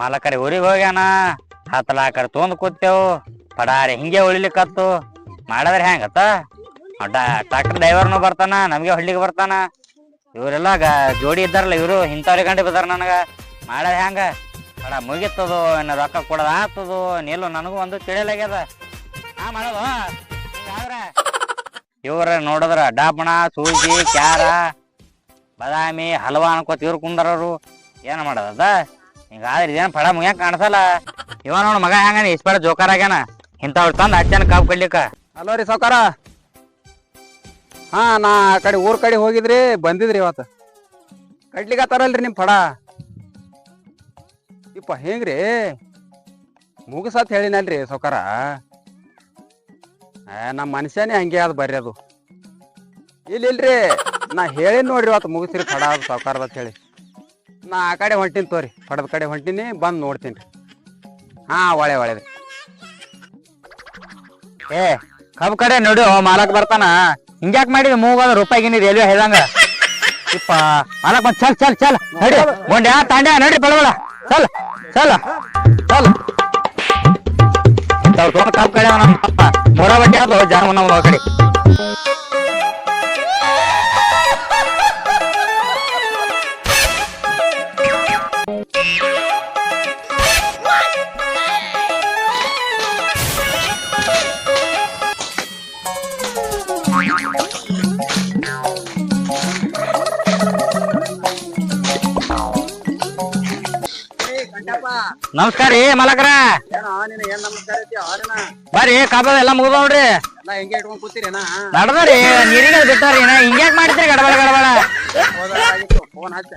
ಮಾಲಕರಿ, ಊರಿಗೆ ಹೋಗ್ಯಾನ? ಹತ್ತಲ ಆ ಕಡೆ ತೊಂದ್ ಕೂತೇವು ಪಡಾರಿ ಹಿಂಗೆ ಉಳಿಲಿಕ್ಕತ್ತು ಮಾಡಿದ್ರೆ ಹೆಂಗತ್ತ? ಟ್ರಾಕ್ಟರ್ ಡ್ರೈವರ್ನು ಬರ್ತಾನ, ನಮಗೆ ಹಳ್ಳಿಗೆ ಬರ್ತಾನ. ಇವರೆಲ್ಲ ಜೋಡಿ ಇದ್ದಾರಲ್ಲ ಇವರು ಇಂಥವ್ರಿಗೆ ಗಂಟೆ ಬಿದ್ದಾರ ನನಗೆ. ಮಾಡೋದ್ ಹೆಂಗ? ಬಡ ಮುಗಿತದೋ ಇನ್ನು ರೊಕ್ಕ ಕೊಡೋದು ಆಗ್ತದೋ ನಿಲ್ಲು ನನಗೂ ಒಂದು ತಿಳಿಯಲಾಗ್ಯದ ಹಾ ಮಾಡೋದು? ಇವ್ರ ನೋಡಿದ್ರ ಡಾಬಣ, ಸೂಜಿ, ಕ್ಯಾರ, ಬಾದಾಮಿ, ಹಲ್ವಾ ಅನ್ಕೋತ ಇವ್ರು ಕುಂದರವ್ರು ಏನು ಮಾಡೋದದ? ಹಿಂಗಾದ್ರೆ ಇದೇನು ಪಡ ಮುಗ್ಯಾಕ ಕಾಣಿಸಲ್ಲ? ಇವ ನೋಡ್ ಮಗ ಹೆಂಗ ಇಸ್ಪಡ ಜೋಕಾರ ಆಗ್ಯಾನ. ಇಂಥವ್ರು ತಂದ್ ಅಜ್ಜನ ಕಾಪ್ ಕಡ್ಲಿಕ್ಕ. ಅಲೋ ರೀ ಸಾವ್ಕಾರ. ಹಾ, ನಾ ಆ ಕಡೆ ಊರ್ ಕಡೆ ಹೋಗಿದ್ರಿ, ಬಂದಿದ್ರಿ ಇವತ್ತು. ಕಡ್ಲಿಕತ್ತಾರಲ್ರಿ ನಿಮ್ಮ ಪಡ. ಇಪ್ಪ, ಹೆಂಗ್ರಿ? ಮುಗಿಸತ್ ಹೇಳಿನಲ್ರಿ ಸೌಕಾರ ನಮ್ಮ ಮನುಷ್ಯನೇ ಹಂಗೆ ಅದು ಬರ್ರಿ ಅದು ಇಲ್ಲ ಇಲ್ರಿ ನಾ ಹೇಳಿ ನೋಡ್ರಿ ಇವತ್ತು ಮುಗಿಸ್ರಿ ಪಡ ಅದು ಸಾವ್ಕಾರದ ಅಂತ ಹೇಳಿ. ನಾ ಆ ಕಡೆ ಹೊಂಟಿನಿ ತೋರಿ. ಪಡದ ಕಡೆ ಹೊಂಟಿನಿ, ಬಂದು ನೋಡ್ತೀನಿ. ರೀ ಹಾ, ಒಳ್ಳೆ ಏ, ಕಬ್ ಕಡೆ ನೋಡು ಮಾಲಕ್ ಬರ್ತಾನ. ಹಿಂಗ್ಯಾಕ್ ಮಾಡಿದ ರೂಪಾಯಿ ಗಿನ್ನಿ ರೈಲ್ವೆ ಹೇಳ್ದಂಗ ಇಪ್ಪ, ಮಾಲಕ್ ಬಂದ್ ಚಲ್ ಚಲ್ ಚಲ್. ನಡಿ, ಗೊಂಡ್ಯಾ, ತಾಂಡ್ಯಾ, ನಡಿ ಬೆಳವಳ ಚಲ್ ಚಲ್ ಚಲ್. ಕಬ್ ಕಡೆ ಮೊರ ಬಡ್ಡಿ ಅದು ಕಡೆ. ನಮಸ್ಕಾರ ರೀ ಮಾಲಕರ ಬರ್ರಿ ಕಬ್ಬ ಎಲ್ಲ ಮುಗ್ದ ನೋಡ್ರಿ ಹೆಂಗೆ ಇಟ್ಕೊಂಡ್ ಕೂತೀರೇನಾ ನಡ್ದರಿ ನೀರಿಗೆ ಬಿಟ್ಟಾರಿ ನಾ ಹಿಂಗ್ಯಾಕ್ ಮಾಡ್ತೀರಿ ಗಡಬಡ ಗಡಬಡ ಫೋನ್ ಹಚ್ಚಿ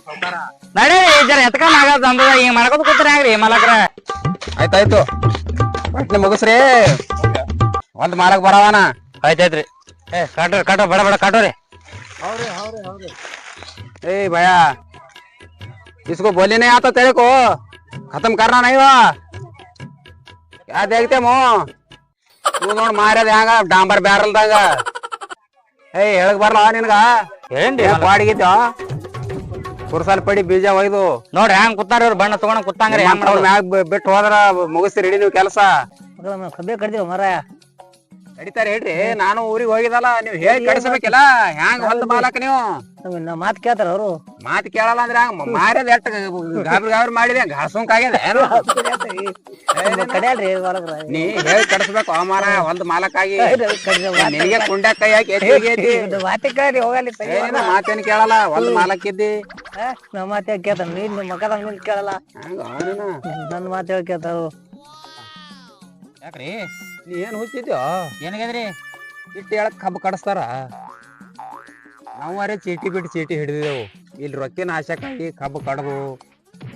ಸಾವ್ಕಾರ ನಡಿ ಜರ ಎತ್ಕೊಂಡ್ ಆಗದ ಅಂದದ ಹಿಂಗ್ ಮಾಡ್ಕೊತ ಕೂತ್ರಿ ಹ್ಯಾಂಗ್ರಿ ಮಾಲಕರ ಆಯ್ತಾಯ್ತು ಬಟ್ನೆ ಮುಗಿಸ್ರಿ ಒಂದ್ ಮಾಲಕ್ ಬರವನ ಆಯ್ತಾಯ್ತ್ರಿ ಏ ಕಾಟ್ರಿ ಕಾಟೋ ಬಡ ಬಡ ಕಾಟೋರಿ ए भैया इसको बोली नहीं आता तेरे को ಖತಮ್ ಕರ್ನಾ ನೈವ ಯಾ ದೇಗ್ತೆ ಮೋ? ನೋಡ್ ಮಾರ್ಯದ ಹೆಂಗ ಡಾಂಬರ್ ಬ್ಯಾರಲ್ದಾಗ. ಏಯ್ ಹೇಳಕ್ ಬರ್ಲ ನಿನ್ಗ? ಏನ್ರಿ ಬಾಡಿಗಿದ್ದ ಕುರ್ಸಾಲ್ ಪಡಿ ಬೀಜ ಒಯ್ದು. ನೋಡ್ರಿ ಹೆಂಗ್ ಕುತ್ತಾರ ಇವ್ರು? ಬಣ್ಣ ತಗೊಂಡ್ ಕುತ್ತಂಗ್ರಿ ಹೆಂಗ್ ಮ್ಯಾಗ ಬಿಟ್ಟು ಹೋದ್ರ ಮುಗಿಸ್ತೀರಿ ನೀವು ಕೆಲಸ. ಕಬ್ಬೆ ಕಡ್ದಿವ್ ಮರ. ನಡೀತಾರೆ ಹೇಳ್ರಿ ನಾನು ಊರಿಗೆ ಹೋಗಿದಲ್ಲ ನೀವು ಹೇಳಿ ಕಳಿಸ್ಬೇಕಿಲ್ಲ ಹ್ಯಾಂಗ ಹೊಲ್ದ ಮಾಲಕ್ ನೀವು? ಮಾತು ಕೇಳ್ತಾರ ಅವರು. ಮಾತು ಕೇಳಲ್ಲ ಅಂದ್ರೆ ಹಂಗ ಮಾರ್ಯದ ಎಟ್ ಗಾಬ್ರಿ ಗಾಬ್ರಿ ಮಾಡಿದೆ ಘಾಸಂಕ್ ಆಗ್ಯದ ಏನು? ಕಡಿಯಲ್ರಿ ನೀ ಹೇಳಿ ಕಡಿಸ್ಬೇಕು ಅವಮಾನ ಹೊಲ್ದ ಮಾಲಕ್ಕಾಗಿ ನಿನಗೆ ಕುಂಡ್ಯಾಗ ಕೈ ಹಾಕಿ ಎತ್ತಿ. ಮಾತೆ ಕೇಳಿ ಹೋಗಲಿ ಮಾತೇನ್ ಕೇಳಲ್ಲ ಹೊಲ್ದ ಮಾಲಕ್ಕಿದ್ದಿ ನಮ್ಮ ಮಾತೇ ಕೇಳ್ತಾರ ನೀನ್ ಮಕ್ಕದಂಗ ಕೇಳಲ್ಲ. ಹಂಗ ನನ್ನ ಮಾತೇ ಕೇಳ್ತಾರ ಯಾಕ್ರಿ? ನೀ ಏನ್ ಹುಚ್ಚಿದ್ಯೋ? ಏನಾಗ್ಯದ್ರಿ? ಇಟ್ಟು ಹೇಳಕ್ ಕಬ್ಬು ಕಡಿಸ್ತಾರ? ನಾವರೇ ಚೀಟಿ ಬಿಟ್ಟು ಚೀಟಿ ಹಿಡಿದೆವು ಇಲ್ಲಿ ರೊಕ್ಕಿನ ಆಶಕ್ಕಾಗಿ ಕಬ್ಬು ಕಡದು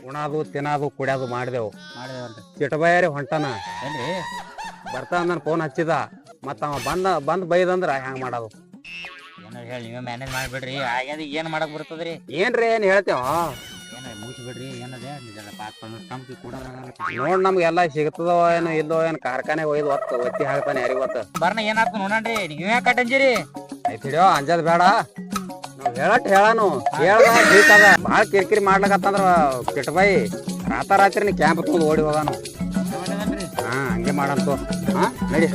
ಉಣಾದು ತಿನ್ನೋದು ಕುಡಿಯೋದು ಮಾಡಿದೆವು. ಮಾಡಿದೇವಲ್ರಿ ಹೊಂಟಾನ ಹೊಂಟನ. ಏನ್ರಿ ಬರ್ತಾ ನನ್ನ ಫೋನ್ ಹಚ್ಚಿದ. ಮತ್ತು ಅವ ಬಂದ ಬಂದು ಬೈದಂದ್ರ ಹ್ಯಾಂಗ್ ಮಾಡೋದು? ಏನೋ ಹೇಳಿ ನೀವೇ ಮ್ಯಾನೇಜ್ ಮಾಡ್ಬಿಡ್ರಿ. ಆಗ್ಯದ ಏನು ಮಾಡಕ್ ಬರ್ತದ್ರಿ? ಏನ್ರಿ ಏನು ಹೇಳ್ತೇವ? ಮುಗಿಸ್ಬಿಡ್ರಿ ಏನದ? ಪಾತ್ ಕಂಪ್ನಿ ಕೂಡ ನೋಡ್ ನಮ್ಗೆಲ್ಲ ಸಿಗ್ತದೋ ಏನೋ ಇಲ್ಲೋ ಏನ್ ಕಾರ್ಖಾನೆ ಒಯ್ದು ಒತ್ತು ಒತ್ತಿ ಹಾಕ್ತಾನೆ ಯಾರಿಗ ಹೊತ್ತು ಬರ್ನ ಏನಾಗ್ತದ ನೋಡ್ರಿ ನೀವೇ ಯಾಕೆ ಕಟ್ಟಂಜಿರಿ? ಆಯ್ತು ಹಿಡಿಯೋ ಅಂಜದ್ ಬೇಡ. ನಾವ್ ಹೇಳಟ್ ಹೇಳಾನು ಹೇಳ್ದ ಬೇಕದ ಭಾಳ ಕಿರಿಕಿರಿ ಮಾಡ್ಲಕತ್ತಂದ್ರ ಕಿಟ್ಬಾಯಿ ರಾತಾರಾತ್ರಿ ಕ್ಯಾಂಪ್ ತಗೊಂಡು ಓಡಿ ಹೋಗಾನು ಹಾ ಹಂಗೆ ಮಾಡಂತು ಹಾ ನಡಿ.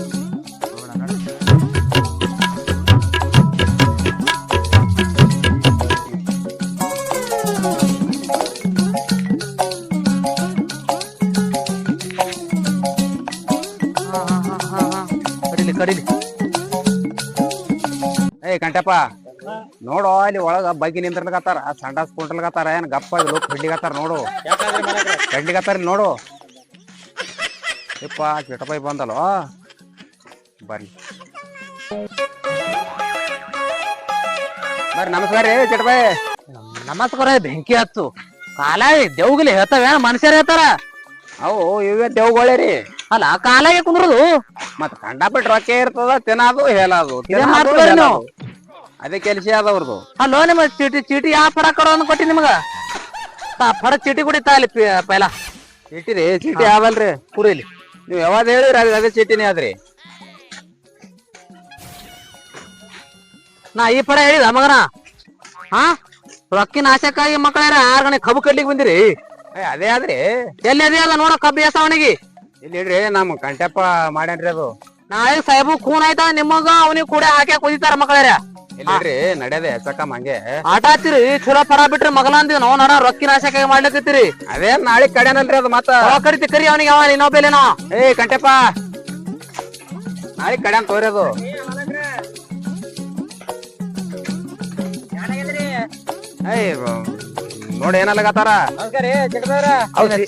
ಕಡಿಲಿ ಏ ಕಂಟಪ್ಪ ನೋಡು ಅಲ್ಲಿ ಒಳಗ ಬೈಕಿ ನಿಂದ್ರಲಕತ್ತಾರ ಸಂಡಾಸ್ ಕುಂಟ್ರಲ್ಗತ್ತಾರ ಏನ್ ಗಪ್ಪ ಲೋಕ್ ಹಿಡ್ಲಿಕತ್ತಾರ ನೋಡು. ಕಡ್ಲಿಕತ್ತಾರ ಇಲ್ಲಿ ನೋಡು. ಯಪ್ಪ ಕಿಟಪಾಯಿ ಬಂದಲ್ಲ? ಬರ್ರಿ. ಬರ್ರಿ ನಮಸ್ಕಾರ ರೀ ಚಿಟಪಾಯಿ ನಮಸ್ಕಾರ ಬೆಂಕಿ ಹತ್ತು. ಕಾಲ ದೇವ್ಗಲಿ ಹೇಳ್ತಾವ ಮನುಷ್ಯರ್ ಹೇಳ್ತಾರ? ಅವು ಇವೇ ದೇವ್ಗಳೇ ರೀ. ಅಲ್ಲ ಕಾಲ ಕುಂದ್ರದು. ಮತ್ ಕಂಡಾಪಟ್ಟ ರೊಕ್ಕ ಇರ್ತದ ತಿನ್ನೋದು ಹೇಳೋದು ಮಾಡ್ತೀರಿ ನೀವು? ಅದೇ ಕೆಲಸ ಅದವ್ರದು ಅಲ್ಲೋ ನಿಮ್ಮ ಚೀಟಿ ಚೀಟಿ ಯಾವ ಪಡ ಕೊಡೋ ಅಂತ ಕೊಟ್ಟಿ ನಿಮಗ? ತಾ ಫಡ ಚೀಟಿ ಕುಡಿತಾ ಇಲ್ಲಿ ಪಿ- ಪೈಲ? ಚೀಟಿ ರೀ ಚೀಟಿ ಯಾವಲ್ರಿ ಕುರಿಲಿ. ನೀವು ಯಾವಾಗ ಹೇಳಿರಿ ಅದೇ ಅದೇ ಚೀಟಿನೇ ಆದ್ರಿ ನಾ ಈ ಫಡ ಹೇಳಿದ ಮಗನ? ಹಾ? ರೊಕ್ಕಿನ ಆಶಕ್ಕಾಗಿ ಮಕ್ಕಳ ಆರ್ ಗಣಿ ಕಬ್ಬು ಕಡ್ಲಿಕ್ಕೆ ಬಂದಿರಿ. ಏ ಅದೇ ಆದ್ರಿ. ಎಲ್ಲಿ ಅದೇ ಅದ ನೋಡ ಕಬ್ಬಿ ಅವನಿಗೆ ಇಲ್ಲಿ ಇಡ್ರಿ ನಮ್ ಕಂಟಪ್ಪ ಮಾಡ್ಯಾನ್ರಿ ಅದು. ನಾಳೆ ಸಾಹೇಬು ಖೂನ್ ಆಯ್ತ? ನಿಮಗ ಅವನಿಗೆ ಕೂಡ ಹಾಕಿ ಕುದಿತಾರ ಮಕ್ಕಳ್ಯಾರ ಇಲ್ಲಿ ರೀ ನಡೆಯದೆ ಹೆಚ್ಚಕಮ್ಮ ಹಂಗೆ ಆಟ ಹಚ್ಚಿರಿ ಚಲೋ ಪರ ಬಿಟ್ರಿ ಮಗಲ ಅಂದ್ ನಾವು ನಡ ರೊಕ್ಕಿನ ಆಶಾಕಾಗಿ ಮಾಡ್ಲಿಕತ್ತೀರಿ. ಅದೇ ನಾಳೆ ಕಡೆನಲ್ರಿ ಅದು ಮತ್ತ. ಕರಿತಿ ಕರಿ ಅವನಿಗೆ ಅವ ಇನ್ನೊಬ್ಬಲೇನೋ ಏ ಕಂಟಪ್ಪ ನಾಳೆ ಕಡ್ಯಾನ್ ತೋರಿ ಅದು. ಏಯ್ ನೋಡಿ ಏನಲ್ಲಗತ್ತಾರ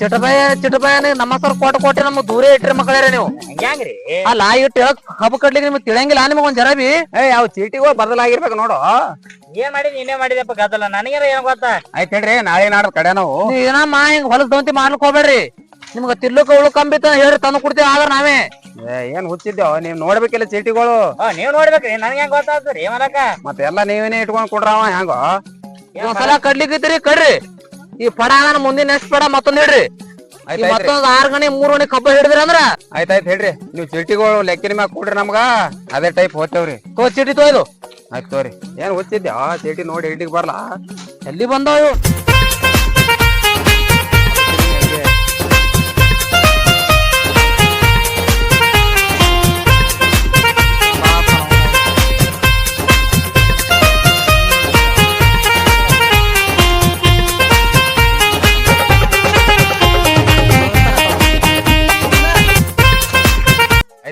ಚಿಟಬಾಯ ಚಿಟಬಾಯ ನಮ್ಮ ಸರ್ ಕೋಟ ಕೋಟೆ ನಮ್ಗೆ ದೂರ ಇಟ್ರಿ ಮಕ್ಕಳೇ ನೀವು. ಆ ಅಲ್ಲ ಇಟ್ಟು ಹಬ್ಬ ಕಟ್ಲಿಕ್ಕೆ ನಿಮ್ಗೆ ತಿಳಂಗಿಲ್ಲ ನಿಮಗೆ ಒಂದ್ ಜರ ಬಿ. ಯಾವ ಅವ್ ಚೀಟಿಗಳು ಬದಲಾಗಿರ್ಬೇಕು ನೋಡು. ಏನ್ ಮಾಡಿ ನೀನೇ ಮಾಡಿದಪ್ಪ ಗದ್ದಲ? ನನಗೇನ ಏನ್ ಗೊತ್ತಾ? ಆಯ್ತು ಹೇಳ್ರಿ ನಾಳೆ ನಾಡ ಕಡೆ ನಾವು. ಏನಮ್ಮ ಏನ ಮಾ ಹಿಂಗ್ ಹೊಲಸ್ ದವಂತಿ ಮಾಡ್ಲಿಕ್ ಹೋಗ್ಬೇಡ್ರಿ. ತಿಲ್ಲುಕ ಉಳು ಕಂಬಿತ ಹೇಳ್ರಿ ತಂದು ಕೊಡ್ತೀವಿ ಆದ್ರ ನಾವೇ. ಏನ್ ಹುಚ್ಚಿದ್ದೇವ್ ನೀವ್ ನೋಡ್ಬೇಕಿಲ್ಲ ಚೀಟಿಗಳು. ನೀವ್ ನೋಡ್ಬೇಕ್ರಿ ನನ್ಗೆ ಹೆಂಗ್ ಗೊತ್ತಾಗ್ತದ್ರಿ ಮಾಡಕ ಮತ್ತೆ ಎಲ್ಲ ನೀವೇನೇ ಇಟ್ಕೊಂಡ್ ಕೊಡ್ರವ ಹೆಂಗೋ? ಒಂದ್ಸಲ ಕಡ್ಲಿಕ್ಕೈತ್ರಿ ಕಡ್ರಿ. ಈ ಪಡ ನಾನು ಮುಂದಿನ ನೆಕ್ಸ್ಟ್ ಪಡ ಮತ್ತೊಂದ್ ಹೇಳ್ರಿ. ಮತ್ತೊಂದ್ ಆರ್ ಗಣಿ ಮೂರ್ ಗಣಿ ಕಬ್ಬ ಹಿಡಿದ್ರಿ ಅಂದ್ರ? ಆಯ್ತಾಯ್ತು ಹೇಳ್ರಿ. ನೀವು ಚೀಟಿಗಳು ಲೆಕ್ಕಿನ ಮ್ಯಾಗ ಕೊಡ್ರಿ ನಮ್ಗ. ಅದೇ ಟೈಪ್ ಹೋಗ್ತೇವ್ರಿ ತೋ ಚೀಟಿ ತೋಯ್ದು ಆಯ್ತು ತೋರಿ. ಏನ್ ಆ ಚೀಟಿ ನೋಡಿ ಹಿಡಿಗ್ ಬರ್ಲಾ? ಎಲ್ಲಿ ಬಂದವು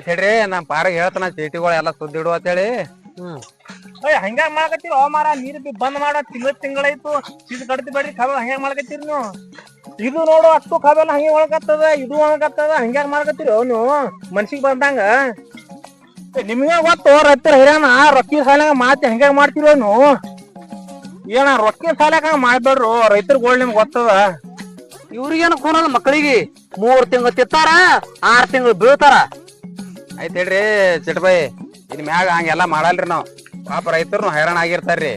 ಆಯ್ತ್ ಹೇಳ್ರಿ, ನಮ್ ಪಾರಗ್ ಹೇಳ್ತಾನ, ಚೀಟಿಗಳು ಎಲ್ಲ ಸುದ್ದಿ ಇಡು ಅಂತೇಳಿ ಹಂಗ ಮಾಡಕತ್ತೀರಿ ಓ ಮಾರ, ನೀರ್ ಬಿ ಬಂದ್ ಮಾಡ, ತಿಂಗಳ ತಿಂಗಳಾಯ್ತು. ಇದು ಕಡ್ತಿ ಬೇಡ್ರಿ ಕಬ ಹಂಗ ಮಾಡಕತ್ತೀರಿ ನೀವು. ಇದು ನೋಡು, ಅಷ್ಟು ಕಬೆಲ್ಲ ಹಂಗೆ ಒಳಗತ್ತದ ಇದು ಒಳಗತ್ತದ ಹಂಗ್ಯಾಗ ಮಾಡಕತ್ತೀರಿ ನೀವು, ಮನ್ಸಿಗೆ ಬಂದಂಗ. ನಿಮ್ಗೆ ಗೊತ್ತು ರೈತರ ಹಿರಿಯನ ರೊಕ್ಕಿ ಸಾಲಾಗ ಮಾತಿ ಹಂಗ್ಯಾಗ ಮಾಡ್ತೀರಿ ನೀವು. ಏನ ರೊಕ್ಕಿ ಸಾಲಾಗ ಮಾಡ್ಬೇಡ್ರು ರೈತರ ಗೋಳ್ ನಿಮ್ಗೆ ಗೊತ್ತದ. ಇವ್ರಿಗೇನು ಕೂಡ ಮಕ್ಕಳಿಗೆ ಮೂರ್ ತಿಂಗಳು ತಿತ್ತಾರ ಆರ್ ತಿಂಗಳು ಬೀಳ್ತಾರ. ಆಯ್ತ್ ಹೇಳ್ರಿ ಚಿಟ್ಬಾಯಿ ಇನ್ ಮ್ಯಾಗ ಹಂಗೆಲ್ಲ ಮಾಡಲ್ರಿ ನಾವ್. ಪಾಪ ರೈತರು ಹೈರಾಣ ಆಗಿರ್ತಾರ್ರಿ.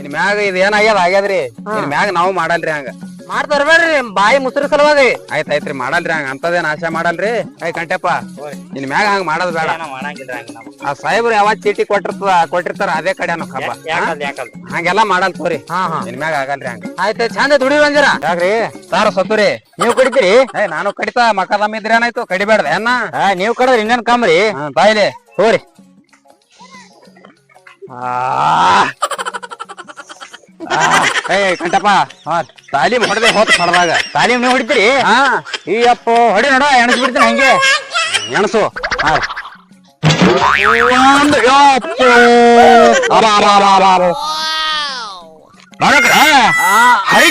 ಇನ್ ಮ್ಯಾಗ ಇದ್ ಏನಾಗ್ಯದ ಆಗ್ಯದ್ರಿ. ಇನ್ ಮ್ಯಾಗ ನಾವು ಮಾಡಲ್ರಿ ಹಂಗ. ಮಾಡ್ತಾರ ಬೇಡ್ರಿ ಬಾಯಿ ಮುಸ್ರ ಸಲುವಾಗಿ. ಆಯ್ತ್ ಆಯ್ತ್ರಿ ಮಾಡಲ್ರಿ ಹಂಗ ಅಂತದೇನ್ ಆಶೆ ಮಾಡಲ್ರಿ. ಆಯ್ ಕಂಟೆಪ್ಪ ನಿನ್ ಮ್ಯಾಗ ಹಂಗ ಮಾಡೋದ್ ಬೇಡ. ಆ ಸಾಹೇಬ್ರು ಯಾವಾಗ ಚೀಟಿ ಕೊಟ್ಟಿರ್ತದ ಕೊಟ್ಟಿರ್ತಾರ ಅದೇ ಕಡೆ ಅನ್ನೋ ಹಬ್ಬ. ಹಂಗೆಲ್ಲ ಮಾಡಲ್ ತೋರಿ. ಹಾ ಹಾ. ನಿನ್ ಮ್ಯಾಗ ಆಗಲ್ರಿ ಹಂಗ. ಆಯ್ತ್ ಚಂದ ದುಡಿ ಬಂದಿರ ಯಾಕ್ರಿ? ತಾರ ಸತ್ತುರಿ. ನೀವ್ ಕಡಿತೀರಿ? ಏ ನಾನು ಕಡಿತ ಮಕ್ಕದಮ್ಮ ಇದ್ರೆ ಏನಾಯ್ತು ಕಡಿಬೇಡ್ದ ಏನ? ನೀವ್ ಕಡದ್ರಿ ಇನ್ನೇನ್ ಕಾಮ್ರಿ? ಬಾಯ್ಲಿ. ಹೋರಿ. ಏ ಕಂಟಪ್ಪ ಹಾ ತಾಲೀಮ್ ಹೊಡೆದೆ ಹೋತ್ ಹೊಡೆದಾಗ ತಾಲೀಮ್ ನೀವು ಹೊಡಿತೀರಿ? ಹಾ. ಈ ಅಪ್ಪ ಹೊಡಿ ನೋಡ ಎಣಸ್ ಬಿಡ್ತೀನಿ ಹಂಗೆ. ಎಣಸು ಹಾ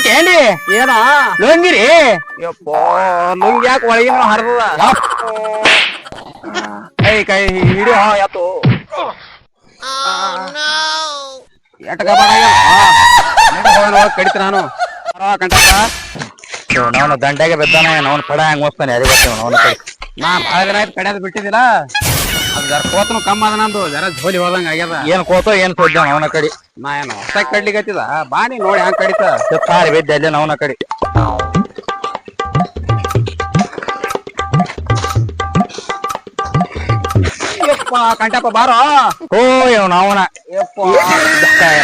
ಏನ್ರಿ? ಏನ? ಲೋಂಗಿರಿ? ಯಪ್ಪೋ ಲುಂಗಿ ಯಾಕೆ ಒಳಗಿನ ಹರಿದ ಕೈ ಕೈ ಹಿಡಿ ಹಾ ಎತ್ತು ಎಟ್ಕ ಕಡಿತ ನಾನು. ನಾನು ದಂಡೆಗೆ ಬಿದ್ದಾನೆ ನಾನು ಪಡ ಹೆಂಗ್ ಹೋಗ್ತಾನೆ ಅವನ ಕಡೆ ನಾ ಭಾಳ ದಿನ ಆಯ್ತು ಕಡಿಯೋದು ಬಿಟ್ಟಿದ್ದಿಲ್ಲ. ಅದು ಜರ ಕೋತನು ಕಮ್ಮ ಅದ ನಂದು ಜರ ಜೋಲಿ ಹೋದಂಗ ಆಗ್ಯದ. ಏನ್ ಕೋತೋ ಏನ್ ಸೋದ್ದ ಅವನ ಕಡಿ. ನಾ ಏನು ಹೊಸ ಕಡ್ಲಿಕತ್ತಿದ? ಬಾನಿ ನೋಡಿ ಹಂಗ ಕಡಿತ. ಬಿದ್ದ ಬಿದ್ದೆ ಅಲ್ಲೇ ಅವನ ಕಡೆ. ಯಪ್ಪ ಕಂಟಪ್ಪ ಬಾರೋ. ಓ ಇವ್ ಅವನ.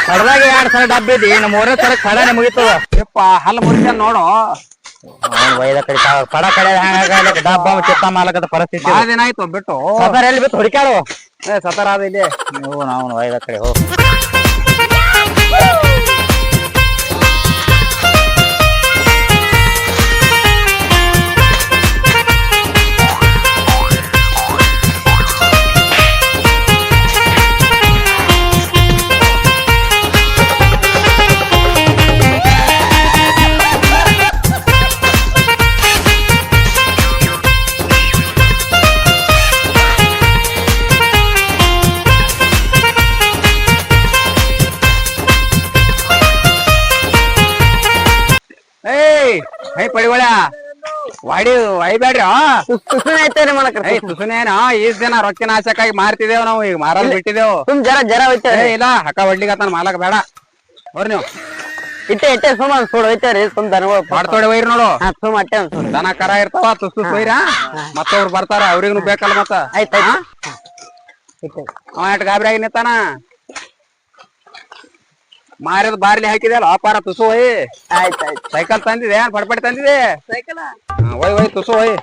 ಕಡದಾಗ ಎರಡ್ ಸಲ ಡಬ್ಬ ಇದ್ದಿ ನಮ್ಮ ಮೂರನೇ ಸಲ ಕಡನೆ ಮುಗಿತದ ಯಪ್ಪ ಹಲ್ ಮುರಿದ ನೋಡು. ವೈದ ಕಡೆ ಪಡ ಕಡೆ ಹ್ಯಾಂಗ ಡಬ್ಬ ಚಿತ್ತ ಮಾಲಕದ ಪರಿಸ್ಥಿತಿ. ಅದೇನಾಯ್ತು ಬಿಟ್ಟು. ಸದರ ಎಲ್ಲಿ ಬಿತ್ತು ಹುಡುಕ್ಯಾಡು ಏ ಸತರ ಅದ ಇಲ್ಲಿ. ನಾವು ವೈದ ಕಡೆ ಹೋಗ್ ಏಯ್ ಹೈ ಪಡಿಗೊಳ ವಾಡಿ ಒಯ್ಬೇಡ್ರಿ ಐತೇನೆ ಮಾಡಕ್ರ ಏಯ್ ತುಸುನೇನ ಈಸ್ ದಿನ ರೊಕ್ಕಿನ ಆಸಕ್ಕಾಗಿ ಮಾರ್ತಿದೇವ್ ನಾವು ಈಗ ಮಾರಲ್ ಬಿಟ್ಟಿದೇವ್ ಸುಮ್ ಜರ ಜರ ಏ ಇಲ್ಲ ಹಕ್ಕ ಹೊಡ್ಲಿಕತ್ತಾನ ಮಾಲಕ್ ಬೇಡ. ಹೋರ್ ನೀವು. ಇಟ್ಟೆ ಇಟ್ಟೆ ಸುಮ್ ಸುಳ್ ಹೋಯ್ತೇವ್ರಿ ಸುಮ್ ದನಗಳು ಮಾಡ್ತೋಡಿ ಒಯ್ರಿ ನೋಡು. ಹಾ ಸುಮ್ ಅಟ್ಟೆ ಒಂದ್ ಸುಡ್. ದನ ಕರ ಇರ್ತಾವ ತುಸ್ ತುಸ್ ಒಯ್ರ ಮತ್ತವ್ರು ಬರ್ತಾರ ಅವ್ರಿಗೂ ಬೇಕಲ್ಲ ಮತ್ತ. ಆಯ್ತಾ. ಇಟ್ಟೆ. ಅವ ಎಟ್ ಗಾಬರಿ ಆಗಿ ನಿಂತಾನ? ಮಾರ್ಯದ ಬಾರ್ಲಿ ಹಾಕಿದೆ ಅಲ್ಲ ಅಪಾರ ತುಸು ಹೋಯ್. ಆಯ್ತಾಯ್ತು ಸೈಕಲ್ ತಂದಿದೆ ಪಡ್ಪಡಿ ತಂದಿದೆ? ಸೈಕಲ್ ಹೋಯ್ ಹೋಯ್ ತುಸು ಒಯ್